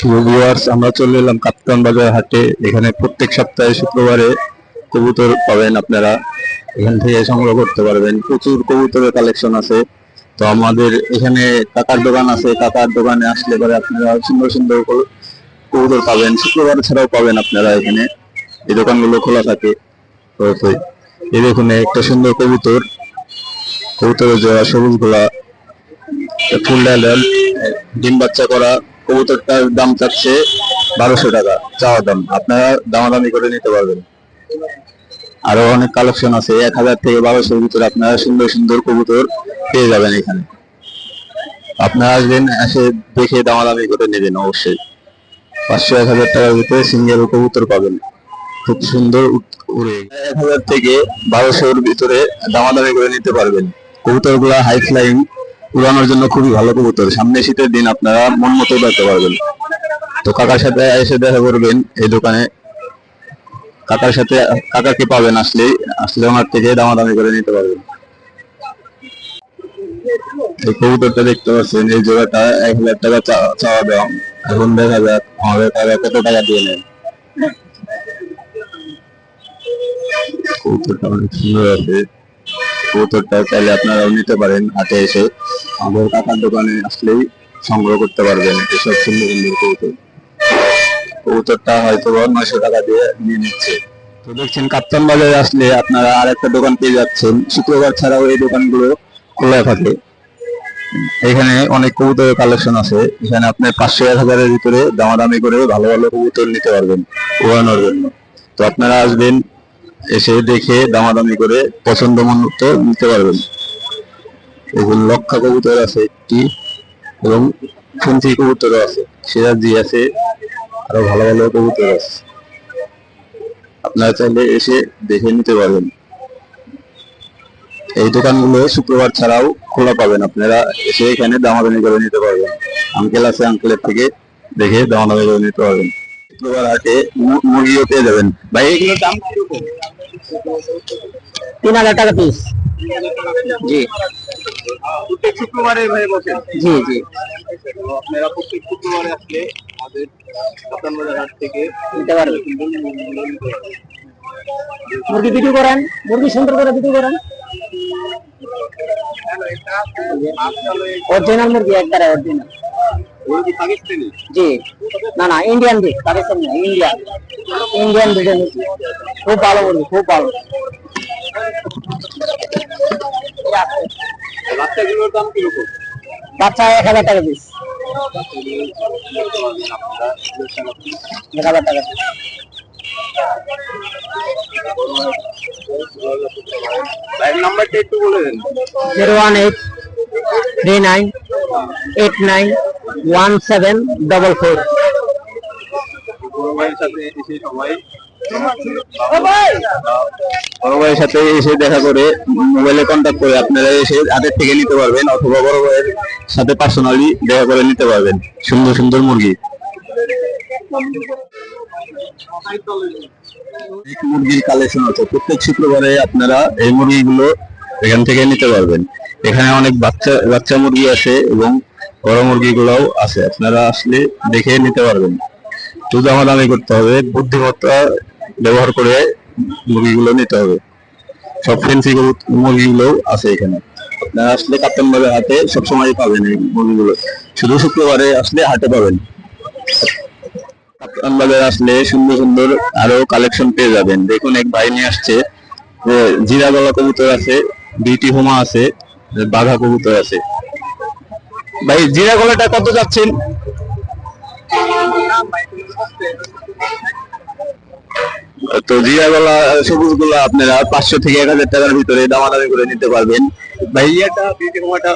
Viewers আমরা চলে এলাম কাপ্তান বাজার হাটে। এখানে প্রত্যেক সপ্তাহে শুক্রবারে কবুতর পাবেন আপনারা। এখান থেকে সংগ্রহ করতে পারবেন। প্রচুর কবুতরের কালেকশন আছে। তো আমাদের এখানে কাকার দোকান আছে। কাকার দোকানে আসলে পরে আপনারা সুন্দর সুন্দর কবুতর পাবেন। শুক্রবার ছাড়াও পাবেন আপনারা এখানে। এই দোকানগুলো খোলা থাকে। এই দেখুন, একটা সুন্দর কবুতর। কবুতরের জোড়া সবুজ গোলা। ফুল ডাল ডিম বাচ্চা করা। কবুতরটার দাম চাচ্ছে বারোশো টাকা, চাওয়া দাম। আপনারা দামাদামি করে নিতে পারবেন। আরও অনেক কালেকশন আছে, এক হাজার থেকে বারোশোর ভিতরে আপনারা সুন্দর সুন্দর কবুতর পেয়ে যাবেন এখানে। আপনারা আসবেন, এসে দেখে দামাদামি করে নেবেন অবশ্যই। পাঁচশো, এক হাজার টাকার ভিতরে সিঙ্গেল কবুতর পাবেন। খুব সুন্দর উড়ে। এক হাজার থেকে বারোশোর ভিতরে দামাদামি করে নিতে পারবেন। কবুতরগুলা হাই ফ্লাইং উড়ানোর জন্য খুবই ভালো কবুতর। সামনে শীতের দিন আপনারা মন মতো উড়াতে পারবেন। তো কাকার সাথে এসে দেখা করবেন এই দোকানে। কাকার সাথে, কাকাকে পাবেন আসলে আসলে ওনার থেকে দামাদামি করে নিতে পারবেন। এই কবুতরটা দেখতে পাচ্ছেন, এই জোড়াটা এক হাজার টাকা চাওয়া দাম। এখন দেখা যাক, আমাদের কাকা কত টাকা দিয়ে নেন কবুতরটা অনেক সুন্দর আছে। কবুতরটা চাইলে আপনারাও নিতে পারেন হাটে এসে। আমাদের কাকার দোকানে আসলেই সংগ্রহ করতে পারবেন এসব সুন্দর সুন্দর কবুতর কবুতরটা হয়তো নয়শো টাকা দিয়ে নিয়ে নিচ্ছে। তো দেখছেন কাপ্তান বাজারে আসলে আপনারা আর একটা দোকান পেয়ে যাচ্ছেন। শুক্রবার ছাড়াও এই দোকানগুলো খোলা থাকে। এখানে অনেক কবুতরের কালেকশন আছে। এখানে আপনি পাঁচশো এক হাজারের ভিতরে দামাদামি করে ভালো ভালো কবুতর নিতে পারবেন, উড়ানোর জন্য। তো আপনারা আসবেন এসে দেখে দামাদামি করে পছন্দ মতো নিতে পারবেন। এগুলো লক্ষা কবুতর আছে একটি এবং খুন্তি কবুতরও আছে, সিরাজি আছে, আরও ভালো ভালো কবুতর আছে। আপনারা চাইলে এসে দেখে নিতে পারবেন। এই দোকানগুলো শুক্রবার ছাড়াও খোলা পাবেন, আপনারা এসে এখানে দামাদামি করে নিতে পারবেন। আঙ্কেল আছে আঙ্কেলের থেকে দেখে দামাদামি করে নিতে পারবেন। শুক্রবার হাটে মুরগিও পেয়ে যাবেন। ভাই এগুলোর দাম কীরকম তিন হাজার টাকা পিস জি। প্রত্যেক শুক্রবারে ভাই বসেন জি জি। আপনারা প্রত্যেক শুক্রবারে আসলে আমাদের কাতান বাজার হাট থেকে নিতে পারবে। মুরগি বিক্রি করেন? মুরগি সুন্দর করে বিক্রি করেন? অরিজিনাল মুরগি একবারে অরিজিনাল জি। না না ইন্ডিয়ান দিক পাকিস্তান না ইন্ডিয়ান ইন্ডিয়ান ব্রিডের খুব ভালো মুরগি খুব ভালো। বাচ্চাগুলোর দাম কীরকম? বাচ্চা এক হাজার টাকা পিস এক হাজার টাকা নাম্বারটা একটু বলে দেন। Zero one eight three nine eight nine one seven double four বড় ভাইয়ের সাথে এসে দেখা করে মোবাইলে কন্ট্যাক্ট করে আপনারা এসে হাতের থেকে নিতে পারবেন অথবা বড় ভাইয়ের সাথে পার্সোনালি দেখা করে নিতে পারবেন। সুন্দর সুন্দর মুরগি। মুরগির কালেকশন আছে। প্রত্যেক শুক্রবারে আপনারা এই মুরগিগুলো এখান থেকে নিতে পারবেন। এখানে অনেক বাচ্চা বাচ্চা মুরগি আছে এবং বড় মুরগিগুলোও আছে আপনারা আসলে দেখে নিতে পারবেন। শুধু দামাদামি করতে হবে, বুদ্ধিমত্তা ব্যবহার করে মুরগিগুলো নিতে হবে। সব ফেন্সি মুরগিগুলো আছে এখানে। আপনারা আসলে কাপ্তান বাজার হাটে সবসময় পাবেন এই মুরগিগুলো। শুধু শুক্রবারে আসলে হাটে পাবেন। কাপ্তান বাজার আসলে সুন্দর সুন্দর আরও কালেকশন পেয়ে যাবেন। দেখুন, এক ভাই নিয়ে আসছে জিরা গলা কবুতর আছে বিটি হোমা আছে, বাঘা কবুতর আছে। ভাই জিরা গলাটা কত যাচ্ছেন? তো জিরা গলা সবুজগুলা আপনারা পাঁচশো থেকে এক হাজার টাকার ভিতরে দামাদামি করে নিতে পারবেন। ভাই, ইয়াটা বিটি হোমাটা?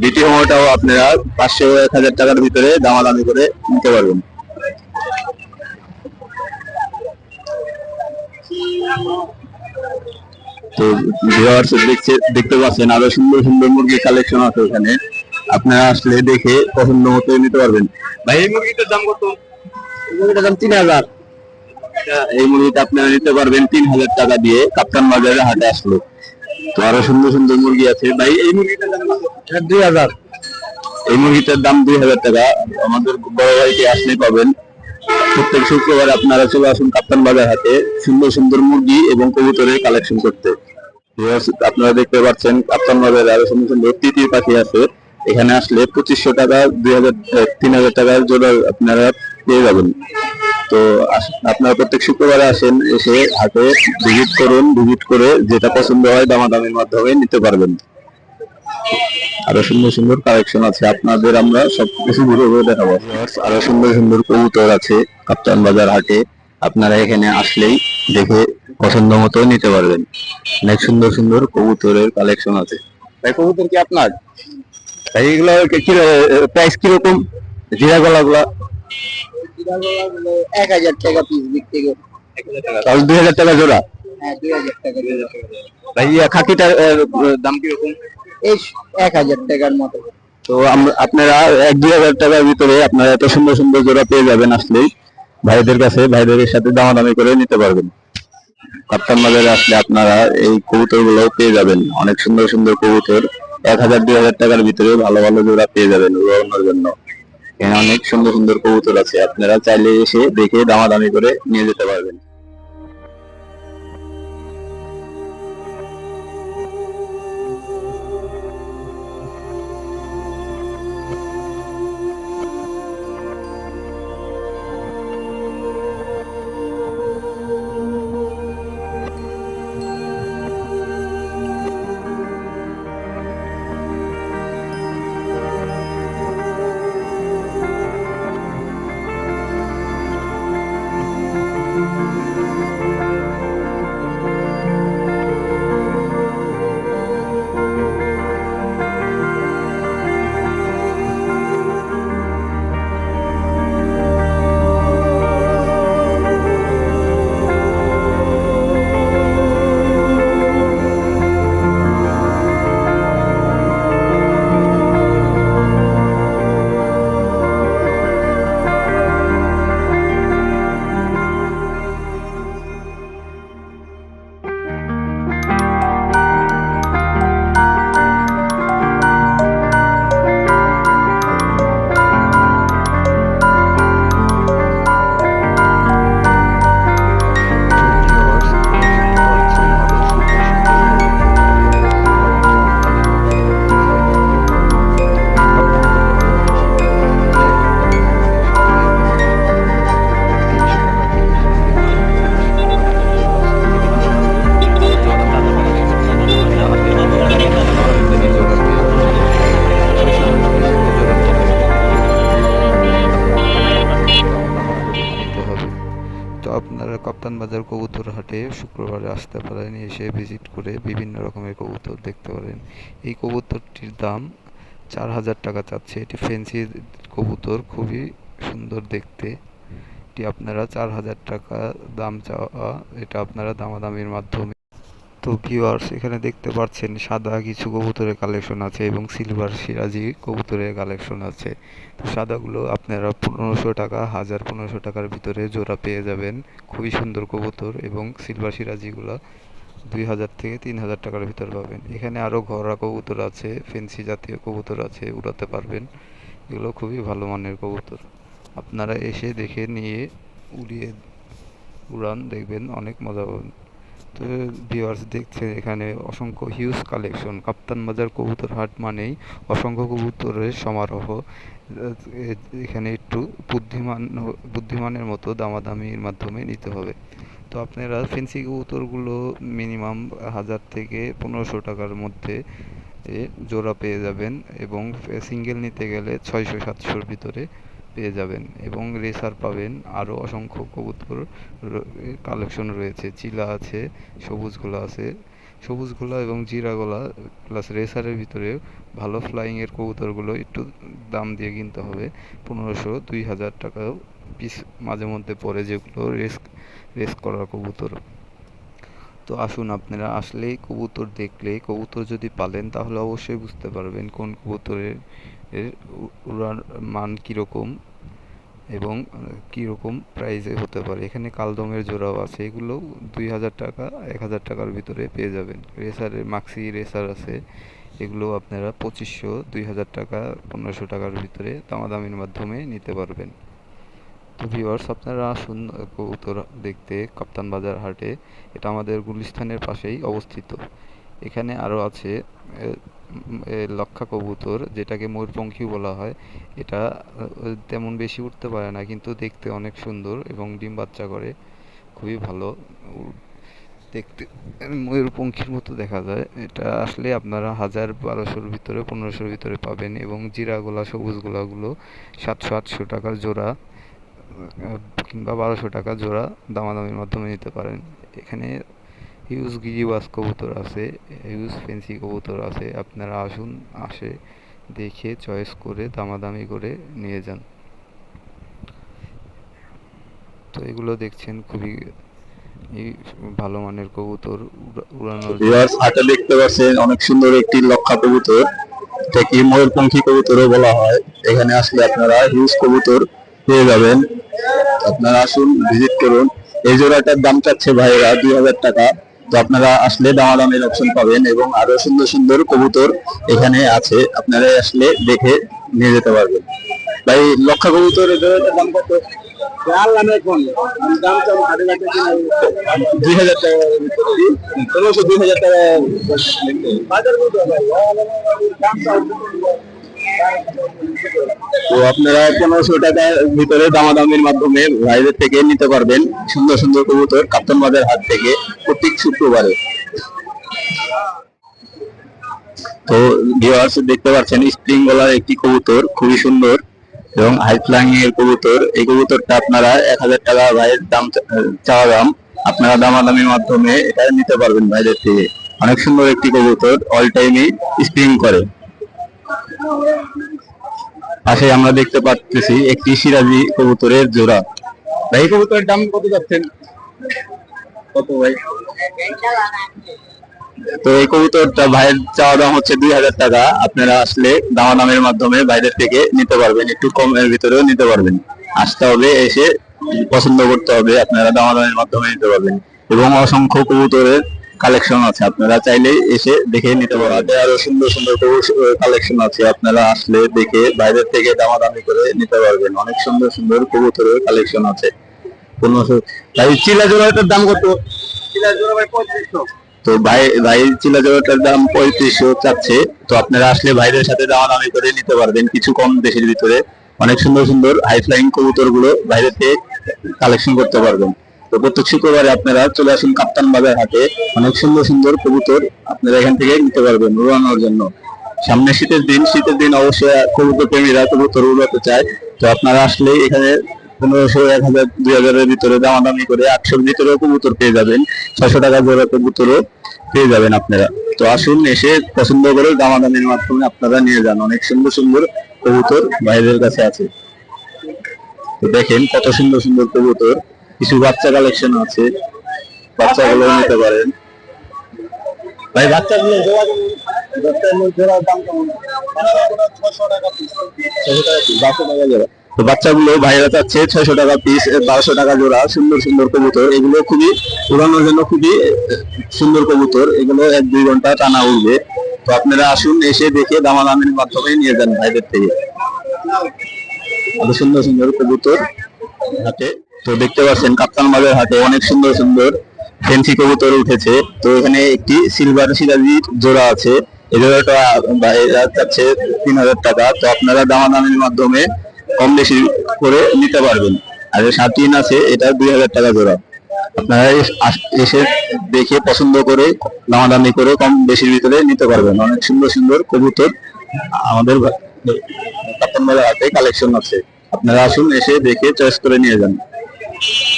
বিটি হোমাটাও আপনারা পাঁচশো এক হাজার টাকার ভিতরে দামাদামি করে নিতে পারবেন তো ভিউয়ার্স দেখতে পাচ্ছেন আরও সুন্দর সুন্দর মুরগির কালেকশন আছে ওখানে আপনারা আসলে দেখে পছন্দ মতো নিতে পারবেন। ভাই এই মুরগিটার দাম কত? মুরগিটার দাম তিন হাজার। এই মুরগিটা আপনারা নিতে পারবেন তিন হাজার টাকা দিয়ে কাপ্তান বাজারে হাটে আসলো। তো আরও সুন্দর সুন্দর মুরগি আছে। ভাই এই মুরগিটার দাম দুই হাজার। এই মুরগিটার দাম দুই হাজার টাকা। আমাদের বড় ভাইকে আসলে পাবেন। প্রত্যেক শুক্রবার আপনারা চলে আসুন কাপ্তান বাজার হাটে। সুন্দর সুন্দর মুরগি এবং কবুতরের কালেকশন করতে। আপনারা দেখতে পাচ্ছেন কাপ্তান বাজারে আরও সুন্দর সুন্দর তিতির পাখি আছে। এখানে আসলে পঁচিশশো টাকা, দুই হাজার তিন হাজার টাকার জোড়া আপনারা পেয়ে যাবেন। তো আপনারা প্রত্যেক শুক্রবারে আসেন, এসে হাটে ভিজিট করুন ভিজিট করে যেটা পছন্দ হয় দামাদামির মাধ্যমে নিতে পারবেন। আরও সুন্দর সুন্দর কালেকশন আছে, আপনাদের আমরা সবকিছু ঘুরে ঘুরে দেখাবো। আরও সুন্দর সুন্দর কবুতর আছে, কাপ্তান বাজার হাটে। আপনারা এখানে আসলেই দেখে পছন্দ মতো নিতে পারবেন। অনেক সুন্দর সুন্দর কবুতরের কালেকশন আছে। ভাই কবুতর কি আপনার? ভাই এগুলো প্রাইস কীরকম জিরা গলা গুলা এক হাজার টাকা পিস বিক্রি করে। তাহলে দুই হাজার টাকা জোড়া? হ্যাঁ ভাই খাকিটার দাম কীরকম এই এক হাজার টাকার মতো। তো আপনারা এক দুই হাজার টাকার ভিতরে আপনারা এত সুন্দর সুন্দর জোড়া পেয়ে যাবেন আসলেই। ভাইদের কাছে ভাইদের সাথে দামাদামি করে নিতে পারবেন। কাপ্তান বাজারে আসলে আপনারা এই কবুতরগুলো পেয়ে যাবেন। অনেক সুন্দর সুন্দর কবুতর। এক হাজার, দুই হাজার টাকার ভিতরে ভালো ভালো জোড়া পেয়ে যাবেন উড়ানোর জন্য। এখানে অনেক সুন্দর সুন্দর কবুতর আছে। আপনারা চাইলে এসে দেখে দামাদামি করে নিয়ে যেতে পারবেন। আসতে পারেন এসে ভিজিট করে বিভিন্ন রকমের কবুতর দেখতে পারেন। এই কবুতরটির দাম চার হাজার টাকা চাচ্ছে। এটি ফেন্সি কবুতর, খুবই সুন্দর দেখতে। এটি আপনারা চার হাজার টাকা দাম চাওয়া, এটা আপনারা দামাদামির মাধ্যমে তো ভিউয়ার্স এখানে দেখতে পাচ্ছেন সাদা কিছু কবুতরের কালেকশন আছে এবং সিলভার সিরাজি কবুতরের কালেকশন আছে। তো সাদাগুলো আপনারা পনেরোশো টাকা, হাজার পনেরোশো টাকার ভিতরে জোড়া পেয়ে যাবেন। খুবই সুন্দর কবুতর এবং সিলভার সিরাজিগুলো দুই হাজার থেকে তিন হাজার টাকার ভিতর পাবেন। এখানে আরও ঘোড়া কবুতর আছে ফেন্সি জাতীয় কবুতর আছে, উড়াতে পারবেন। এগুলো খুবই ভালো মানের কবুতর। আপনারা এসে দেখে নিয়ে উড়িয়ে উড়ান, দেখবেন অনেক মজা পাবেন। তো ভিউয়ার্স দেখছেন এখানে অসংখ্য হিউজ কালেকশন কাপ্তান বাজার কবুতর হাট মানেই অসংখ্য কবুতরের সমারোহ। এখানে একটু বুদ্ধিমান, বুদ্ধিমানের মতো দামাদামির মাধ্যমে নিতে হবে। তো আপনারা ফেন্সি কবুতরগুলো মিনিমাম হাজার থেকে পনেরোশো টাকার মধ্যে জোড়া পেয়ে যাবেন এবং সিঙ্গেল নিতে গেলে ছয়শো সাতশোর ভিতরে পেয়ে যাবেন এবং রেসার পাবেন আরও অসংখ্য কবুতর কালেকশন রয়েছে। চিলা আছে সবুজ গোলা আছে। সবুজ গোলা এবং জিরা গোলা প্লাস রেসারের ভিতরে ভালো ফ্লাইংয়ের কবুতরগুলো একটু দাম দিয়ে কিনতে হবে। পনেরোশো, দুই হাজার টাকা পিস মাঝে মধ্যে পড়ে যেগুলো রেস রেস করা কবুতর। তো আসুন আপনারা আসলেই কবুতর দেখলে, কবুতর যদি পালেন তাহলে অবশ্যই বুঝতে পারবেন কোন কবুতরের এর উড়ান, মান কীরকম এবং কীরকম প্রাইসে হতে পারে? এখানে কালদমের জোড়াও আছে, এগুলো দুই হাজার টাকা, এক হাজার টাকার ভিতরে পেয়ে যাবেন। রেসারের মাক্সি রেসার আছে, এগুলো আপনারা পঁচিশশো, দুই হাজার টাকা, পনেরোশো টাকার ভিতরে দামাদামির মাধ্যমে নিতে পারবেন। তো ভিউয়ার্স আপনারা আসুন, কবুতর দেখতে, কাপ্তান বাজার হাটে। এটা আমাদের গুলিস্তানের পাশেই অবস্থিত। এখানে আরও আছে লক্ষা কবুতর, যেটাকে ময়ূরপঙ্খী বলা হয়, এটা তেমন বেশি উঠতে পারে না, কিন্তু দেখতে অনেক সুন্দর এবং ডিম বাচ্চা করে, খুবই ভালো। দেখতে ময়ূরপঙ্খীর মতো দেখা যায়। এটা আসলে আপনারা হাজার বারোশোর ভিতরে, পনেরোশোর ভিতরে পাবেন এবং জিরাগোলা সবুজ গোলাগুলো সাতশো, আটশো টাকার জোড়া কিংবা বারোশো টাকা জোড়া দামাদামির মাধ্যমে নিতে পারেন। এখানে হিউজ গিরিবাস কবুতর আছে, হিউজ ফেন্সি কবুতর আছে, আপনারা আসুন, আসে, দেখে, চয়েস করে, দামাদামি করে নিয়ে যান। তো এগুলো দেখছেন খুবই ভালো মানের কবুতর উড়ানোর ভিউয়ার্স দেখতে পাচ্ছেন, অনেক সুন্দর একটি লক্ষা কবুতর এটাকে ময়ূরপঙ্খী কবুতরও বলা হয়। এখানে আসলে আপনারা হিউজ কবুতর পেয়ে যাবেন। আপনারা আসুন ভিজিট করুন। এই জোড়াটার দাম চাচ্ছে ভাইরা দুই হাজার টাকা। তো আপনারা আসলে দামাদামের অপশন পাবেন এবং আরও সুন্দর সুন্দর কবুতর এখানে আছে। আপনারা আসলে দেখে নিয়ে যেতে পারবেন। ভাই লক্ষা কবুতর জোড়াটার দাম কত? দুই হাজার টাকা দুই হাজার টাকা তো আপনারা পনেরোশো টাকার ভিতরে দামাদামির মাধ্যমে ভাইদের থেকে নিতে পারবেন সুন্দর সুন্দর কবুতর কাপ্তান বাজার হাট থেকে প্রত্যেক শুক্রবারে। তো ভিউয়ার্স দেখতে পাচ্ছেন স্প্রিং গলার একটি কবুতর, খুবই সুন্দর এবং হাই ফ্লাইং এর কবুতর। এই কবুতরটা আপনারা এক হাজার টাকা ভাইয়ের দাম, চাওয়া দাম আপনারা দামাদামির মাধ্যমে এটা নিতে পারবেন ভাইদের থেকে। অনেক সুন্দর একটি কবুতর অল টাইমই স্প্রিং করে। পাশে আমরা দেখতে পাচ্ছি একটি সিরাজি কবুতরের জোড়া। ভাই কবুতরের দাম কত যাচ্ছেন? কত ভাই? তো এই কবুতরটা ভাইয়ের চাওয়া দাম হচ্ছে দুই হাজার টাকা। আপনারা আসলে দামাদামের মাধ্যমে বাইরের থেকে নিতে পারবেন, একটু কমের ভিতরেও নিতে পারবেন। আসতে হবে, এসে পছন্দ করতে হবে, আপনারা দামাদামের মাধ্যমে নিতে পারবেন। এবং অসংখ্য কবুতরের কালেকশন আছে। আপনারা চাইলে এসে দেখে নিতে পারবেন আরও সুন্দর সুন্দর কালেকশন আছে। আপনারা আসলে দেখে বাইরের থেকে দামাদামি করে নিতে পারবেন। অনেক সুন্দর সুন্দর কবুতরের কালেকশন আছে। ভাই চিলা জোড়াটার দাম কত? চিলা জোড়া ভাই পঁয়ত্রিশশো তো ভাই ভাই চিলা জোড়াটার দাম পঁয়ত্রিশশো চাচ্ছে। তো আপনারা আসলে ভাইদের সাথে দামাদামি করে নিতে পারবেন কিছু কম দেশের ভিতরে। অনেক সুন্দর সুন্দর হাই ফ্লাইং কবুতরগুলো বাইরে থেকে কালেকশন করতে পারবেন। তো প্রত্যেক শুক্রবারে আপনারা চলে আসুন কাপ্তান বাজার হাটে। অনেক সুন্দর সুন্দর কবুতর আপনারা এখান থেকে নিতে পারবেন উড়ানোর জন্য। সামনে শীতের দিন শীতের দিন অবশ্যই কবুতর প্রেমীরা কবুতর উড়াতে চায়। তো আপনারা আসলে এখানে পনেরোশো, এক হাজার, দুই হাজারের ভিতরে দামাদামি করে আটশোর ভিতরে কবুতর পেয়ে যাবেন। ছয়শো টাকা জোড়া কবুতরও পেয়ে যাবেন আপনারা। তো আসুন এসে পছন্দ করে দামাদামির মাধ্যমে আপনারা নিয়ে যান। অনেক সুন্দর সুন্দর কবুতর বাইরের কাছে আছে। তো দেখেন কত সুন্দর সুন্দর কবুতর। কিছু বাচ্চা কালেকশন আছে। বাচ্চাগুলো নিতে পারেন। ভাই বাচ্চাগুলো তো বাচ্চাগুলো ভাইরা চাচ্ছে ছয়শো টাকা পিস বারোশো টাকা জোড়া সুন্দর সুন্দর কবুতর। এগুলো খুবই উড়ানোর জন্য খুবই সুন্দর কবুতর। এগুলো এক দুই ঘণ্টা টানা উঠবে তো আপনারা আসুন এসে দেখে দামাদামির মাধ্যমে নিয়ে যান ভাইদের থেকে। আরও সুন্দর সুন্দর কবুতর হাটে। তো দেখতে পাচ্ছেন কাপ্তান বাজার হাটে অনেক সুন্দর সুন্দর ফেন্সি কবুতর উঠেছে। তো এখানে একটি সিলভার সিরাজির জোড়া আছে। এই জোড়াটা যাচ্ছে তিন হাজার টাকা। তো আপনারা দামাদামির মাধ্যমে কম বেশি করে নিতে পারবেন। আর সাতিন আছে, এটা দুই হাজার টাকা জোড়া। আপনারা এসে দেখে পছন্দ করে, দামাদামি করে কম বেশির ভিতরে নিতে পারবেন। অনেক সুন্দর সুন্দর কবুতর আমাদের কাপ্তান বাজার হাটে কালেকশন আছে। আপনারা আসুন, এসে দেখে চয়েস করে নিয়ে যান।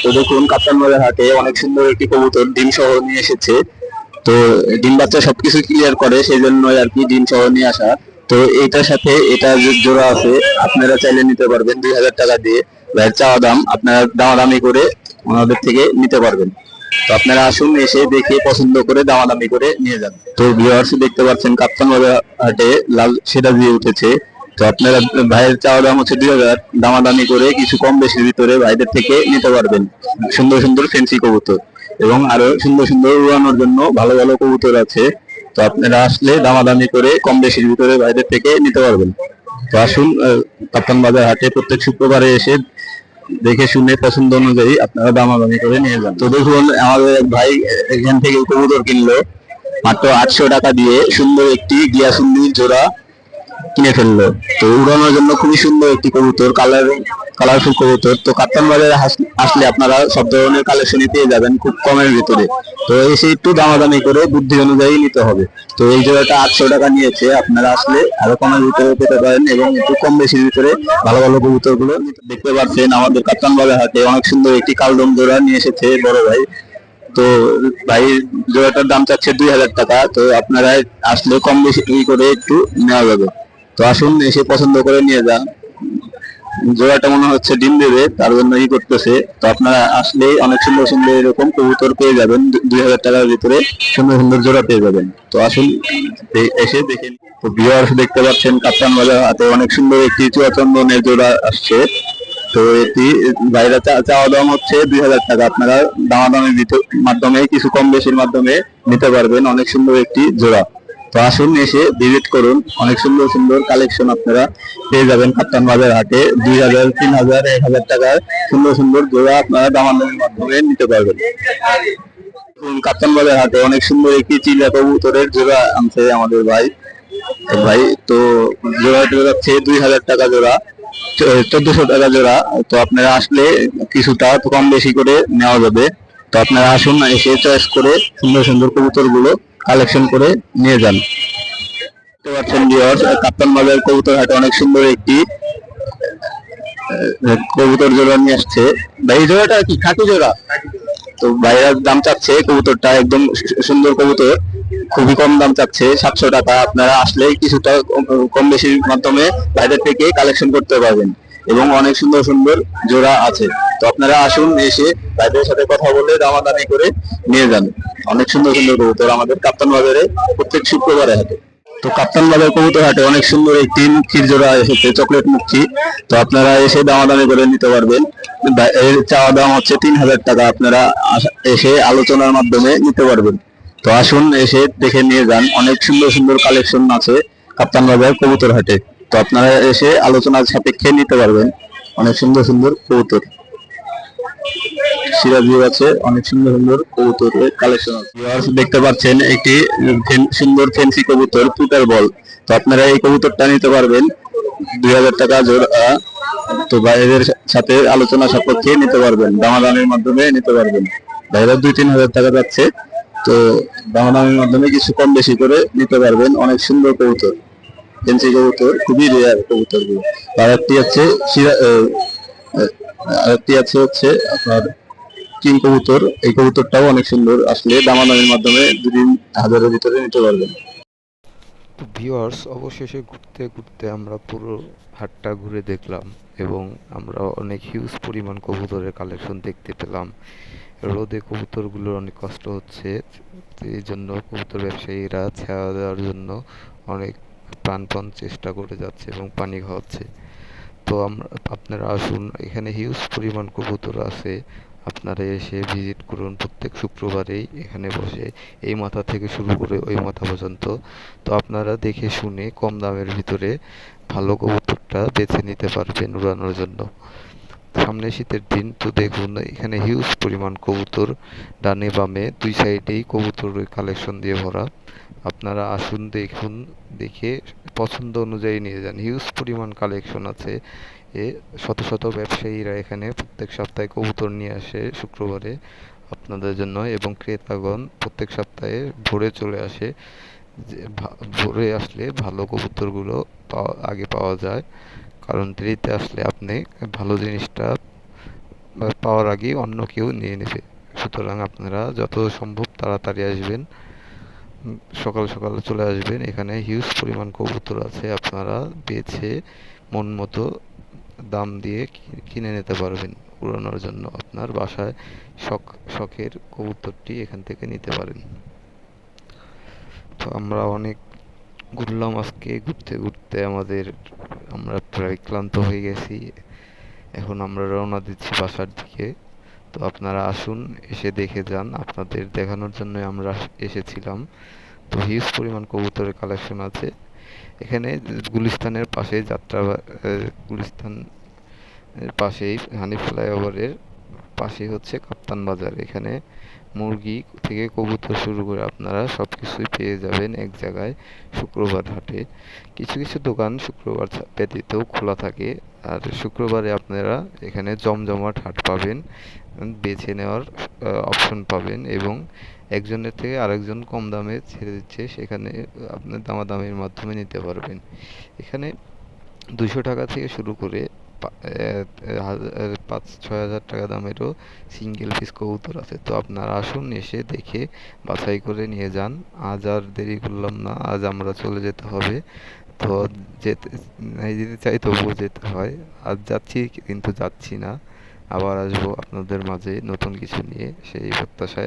তো দেখুন কাপ্তান বাজার হাটে অনেক সুন্দর একটি কবুতর ডিম সহ নিয়ে এসেছে। তো ডিম বাচ্চা সবকিছু ক্লিয়ার করে সেই জন্যই আর কি ডিম সহ নিয়ে আসা। তো এটার সাথে এটা যে জোড়া আছে, আপনারা চাইলে নিতে পারবেন দুই হাজার টাকা দিয়ে। ভাইয়ের চাওয়া দাম আপনারা দামাদামি করে ওনাদের থেকে নিতে পারবেন। তো আপনারা আসুন, এসে দেখে পছন্দ করে দামাদামি করে নিয়ে যান। তো ভিউয়ার্স দেখতে পাচ্ছেন কাপ্তান বাজার হাটে লাল সেটা দিয়ে উঠেছে। তো আপনারা ভাইয়ের চাওয়া দাম হচ্ছে দুই হাজার, দামাদামি করে কিছু কম বেশির ভিতরে ভাইদের থেকে নিতে পারবেন। সুন্দর সুন্দর ফেন্সি কবুতর। এবং আরও সুন্দর সুন্দর উড়ানোর জন্য ভালো ভালো কবুতর আছে। তো আপনারা আসলে দামাদামি করে কম বেশির ভিতরে বাইরে থেকে নিতে পারবেন। তো আসুন কাপ্তান বাজার হাটে প্রত্যেক শুক্রবারে এসে দেখে শুনে পছন্দ অনুযায়ী আপনারা দামাদামি করে নিয়ে যান। তো দেখুন, আমাদের এক ভাই এখান থেকে কবুতর কিনলো। মাত্র আটশো টাকা দিয়ে সুন্দর একটি গিয়াসুন্দির জোড়া কিনে ফেলল। তো উড়ানোর জন্য খুবই সুন্দর একটি কবুতর কালার কালারফুল কবুতর। তো কাপ্তান বাজারে আসলে আপনারা সব ধরনের কালেকশনই পেয়ে যাবেন খুব কমের ভিতরে। তো এসে একটু দামাদামি করে বুদ্ধি অনুযায়ী নিতে হবে। তো এই জোড়াটা আটশো টাকা নিয়েছে, আপনারা আসলে আরও কমের ভিতরে পেতে পারেন এবং একটু কম বেশির ভিতরে ভালো ভালো কবুতরগুলো দেখতে পাচ্ছেন আমাদের কাপ্তান বাজার হাটে অনেক সুন্দর একটি কালদম জোড়া নিয়ে এসেছে বড় ভাই। তো ভাই, জোড়াটার দাম চাচ্ছে দুই হাজার টাকা। তো আপনারা আসলে কম বেশি করে একটু নেওয়া যাবে। তো আসুন, এসে পছন্দ করে নিয়ে যান। জোড়াটা মনে হচ্ছে ডিম দেবে, তার জন্য ই করতেছে। তো আপনারা আসলে অনেক সুন্দর সুন্দর এরকম কবুতর পেয়ে যাবেন দুই হাজার টাকার ভিতরে সুন্দর সুন্দর জোড়া পেয়ে যাবেন। তো আসুন এসে দেখেন। তো ভিউয়ার্স দেখতে পাচ্ছেন কাপ্তান বাজার হাতে অনেক সুন্দর একটি চুয়াচন্দনের জোড়া আসছে। তো এটি বাইরে চাওয়া দাম হচ্ছে দুই হাজার টাকা। আপনারা দামাদামের ভিতর মাধ্যমে, কিছু কম বেশির মাধ্যমে নিতে পারবেন অনেক সুন্দর একটি জোড়া। তো আসুন এসে ভিজিট করুন। অনেক সুন্দর সুন্দর কালেকশন আপনারা পেয়ে যাবেন। কাপ্তান বাজার হাটে দুই হাজার, তিন হাজার, এক হাজার টাকার সুন্দর সুন্দর জোড়া আপনারা দামাদামের মাধ্যমে নিতে পারবেন। কাপ্তান বাজার হাটে অনেক সুন্দর একটি চিলা কবুতরের জোড়া আনছে আমাদের ভাই। ভাই, তো জোড়াটা যাচ্ছে দুই হাজার টাকা জোড়া, চোদ্দশো টাকা জোড়া। তো আপনারা আসলে কিছুটা কম বেশি করে নেওয়া যাবে। তো আপনারা আসুন এসে চয়েস করে সুন্দর সুন্দর কবুতরগুলো কালেকশন করে নিয়ে যান। দেখতে পাচ্ছেন ভিউয়ার্স কাপ্তান বাজার কবুতর হাটে অনেক সুন্দর একটি কবুতর জোড়া নিয়ে আসছে। ভাই জোড়াটা কি? খাঁটি জোড়া? তো ভাইরা দাম চাচ্ছে কবুতরটা, একদম সুন্দর কবুতর। খুবই কম দাম চাচ্ছে, সাতশো টাকা। আপনারা আসলে কিছুটা কম- বেশির মাধ্যমে বাইরের থেকে কালেকশন করতে পারবেন। এবং অনেক সুন্দর সুন্দর জোড়া আছে। তো আপনারা আসুন, এসে ভাইদের সাথে কথা বলে দামাদামি করে নিয়ে যান। অনেক সুন্দর সুন্দর কবুতর আমাদের কাপ্তান বাজারে প্রত্যেক শুক্রবারে হাটে। তো কাপ্তান বাজার কবুতর হাটে অনেক সুন্দর একটি মুখির জোড়া এসেছে, চকলেট মুখী। তো আপনারা এসে দামাদামি করে নিতে পারবেন। এর চাওয়া দাম হচ্ছে তিন হাজার টাকা, আপনারা এসে আলোচনার মাধ্যমে নিতে পারবেন। তো আসুন, এসে দেখে নিয়ে যান। অনেক সুন্দর সুন্দর কালেকশন আছে কাপ্তান বাজার কবুতর হাটে। তো আপনারা এসে আলোচনার সাপেক্ষে নিতে পারবেন। অনেক সুন্দর সুন্দর কবুতর। সিরাজিও আছে অনেক সুন্দর সুন্দর কবুতরের কালেকশন আছে। দেখতে পাচ্ছেন একটি সুন্দর ফেন্সি কবুতর পুটার বল তো আপনারা এই কবুতরটা নিতে পারবেন। দুই হাজার টাকা জোড়া। তো বাইরের সাথে আলোচনা সাপেক্ষে নিতে পারবেন। দামাদামের মাধ্যমে নিতে পারবেন। বাইরে দুই তিন হাজার টাকা যাচ্ছে। তো দামাদামের মাধ্যমে কিছু কম বেশি করে নিতে পারবেন। অনেক সুন্দর কবুতর। ফেন্সি কবুতর খুবই রেয়ার কবুতরগুলো আর একটি আহ, আরেকটি আছে হচ্ছে আপনার কিং কবুতর। এই কবুতরটাও অনেক সুন্দর। আসলে দামাদামের মাধ্যমে দুদিন হাজারের ভিতরে নিতে পারবেন। তো ভিউয়ার্স অবশেষে ঘুরতে ঘুরতে আমরা পুরো হাটটা ঘুরে দেখলাম এবং আমরা অনেক হিউজ পরিমাণ কবুতরের কালেকশন দেখতে পেলাম। রোদে কবুতরগুলোর অনেক কষ্ট হচ্ছে। এই জন্য কবুতর ব্যবসায়ীরা ছায়া দেওয়ার জন্য অনেক প্রাণপণ চেষ্টা করে যাচ্ছে এবং পানি খাওয়াচ্ছে। তো আপনারা আসুন, এখানে হিউজ পরিমাণ কবুতর আছে। আপনারা এসে ভিজিট করুন প্রত্যেক শুক্রবারেই এখানে বসে। এই মাথা থেকে শুরু করে ওই মাথা পর্যন্ত। তো আপনারা দেখে শুনে কম দামের ভিতরে ভালো কবুতরটা বেছে নিতে পারবেন উড়ানোর জন্য। সামনে শীতের দিন, তো দেখুন, এখানে হিউজ পরিমাণ কবুতর ডানে বামে, দুই সাইডেই কবুতর কালেকশন দিয়ে ভরা। আপনারা আসুন, দেখুন, দেখে পছন্দ অনুযায়ী নিয়ে যান। হিউজ পরিমাণ কালেকশন আছে। এ শত শত ব্যবসায়ীরা এখানে প্রত্যেক সপ্তাহে কবুতর নিয়ে আসে শুক্রবারে আপনাদের জন্য এবং ক্রেতাগণ প্রত্যেক সপ্তাহে ভোরে চলে আসে। যে ভোরে আসলে ভালো কবুতরগুলো পাওয়া আগে পাওয়া যায়। কারণ দেরিতে আসলে আপনি ভালো জিনিসটা পাওয়ার আগে অন্য কেউ নিয়ে নেবে। সুতরাং আপনারা যত সম্ভব তাড়াতাড়ি আসবেন। সকাল সকাল চলে আসবেন। এখানে হিউজ পরিমাণ কবুতর আছে। আপনারা বেছে মন মতো দাম দিয়ে কিনে নিতে পারবেন উড়ানোর জন্য। আপনার বাসায় শখ শখের কবুতরটি এখান থেকে নিতে পারেন। তো আমরা অনেক ঘুরলাম আজকে। ঘুরতে ঘুরতে আমাদের আমরা প্রায় ক্লান্ত হয়ে গেছি। এখন আমরা রওনা দিচ্ছি বাসার দিকে। তো আপনারা আসুন, এসে দেখে যান। আপনাদের দেখানোর জন্য আমরা এসেছিলাম। তো হিউজ পরিমাণ কবুতরের কালেকশন আছে। এখানে গুলিস্তানের পাশে যাত্রা গুলিস্তান পাশেই হানি ফ্লাইওভারের পাশেই হচ্ছে কাপ্তান বাজার। এখানে মুরগি থেকে কবুতর শুরু করে আপনারা সব কিছুই পেয়ে যাবেন এক জায়গায় শুক্রবার হাটে। কিছু কিছু দোকান শুক্রবার ব্যতীতও খোলা থাকে। আর শুক্রবারে আপনারা এখানে জমজমাট হাট পাবেন, বেছে নেওয়ার অপশন পাবেন এবং একজনের থেকে আরেকজন কম দামে ছেড়ে দিচ্ছে, সেখানে আপনার দামাদামির মাধ্যমে নিতে পারবেন। এখানে দুশো টাকা থেকে শুরু করে পাঁচ ছয় হাজার টাকা দামেরও সিঙ্গেল পিস কবুতর আছে। তো আপনারা আসুন, এসে দেখে বাছাই করে নিয়ে যান। আজ আর দেরি করলাম না, আজ আমরা চলে যেতে হবে। তো যেতে, নাই যেতে চাই, তবুও যেতে হয়। আজ যাচ্ছি, কিন্তু যাচ্ছি না। আবার আসব আপনাদের মাঝে নতুন কিছু নিয়ে, সেই প্রত্যাশায়